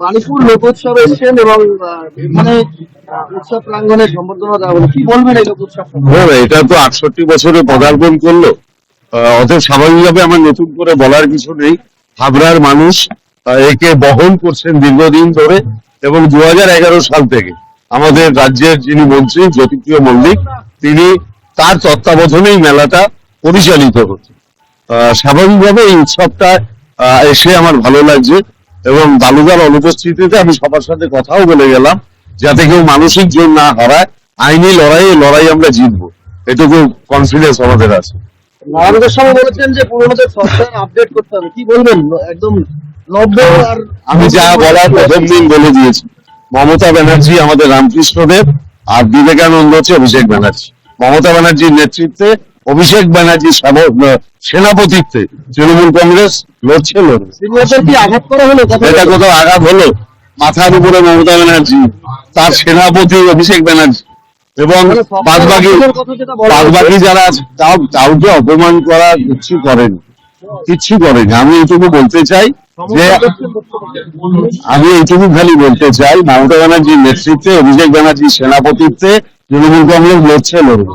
বালিপুর লোকোৎসব এসেছেন এবং এখানে উৎসব প্রাঙ্গনে সম্বর্ধনা দেওয়া কি বলবেন এই? হ্যাঁ, এটা তো আটষট্টি বছরে পদার্পণ করল। স্বাভাবিকভাবে আমার নতুন করে বলার কিছু নেই। হাবড়ার মানুষ একে বহন করছেন দীর্ঘদিন ধরে এবং দুহাজার এগারো সাল থেকে আমাদের রাজ্যের যিনি মন্ত্রী জ্যোতিপ্রিয় মল্লিক তিনি তার তত্ত্বাবধানেই মেলাটা পরিচালিত হচ্ছে। স্বাভাবিকভাবে এই উৎসবটা এসে আমার ভালো লাগছে। এবং বালুদার অনুপস্থিতিতে আমি সবার সাথে কথাও বলে গেলাম যাতে কেউ মানসিক জোর না হারায়। আইনি লড়াইয়ে লড়াই আমরা জিতবো। এটুকু কনফিডেন্স আমাদের আছে। সঙ্গে বলেছেন যে পুরোনোদের সফটওয়্যার আপডেট করতে হবে। কি বলবেন? একদম আমি যা বলার প্রথম দিন বলে দিয়েছি। মমতা ব্যানার্জি আমাদের রামকৃষ্ণদেব আর বিবেকানন্দ হচ্ছে অভিষেক ব্যানার্জি। মমতা ব্যানার্জির নেতৃত্বে অভিষেক ব্যানার্জির সেনাপতিত্বে তৃণমূল কংগ্রেস লড়ছে কি আঘাত হলো? এটা কোথাও আঘাত হলো? মাথার উপরে মমতা ব্যানার্জি তার সেনাপতি অভিষেক ব্যানার্জি এবং মানে বাদ বাকি সফটওয়্যারের কথা যেটা বলা বাদ হচ্ছে, বাকি যারা কাউকে অপমান করা কিচ্ছু করেনি। কিচ্ছু করেনি। আমি এইটুকু বলতে চাই যে আমি এইটুকু খালি বলতে চাই মমতা ব্যানার্জির নেতৃত্বে অভিষেক ব্যানার্জির সেনাপতিত্বে তৃণমূল কংগ্রেস লড়ছে লড়বে।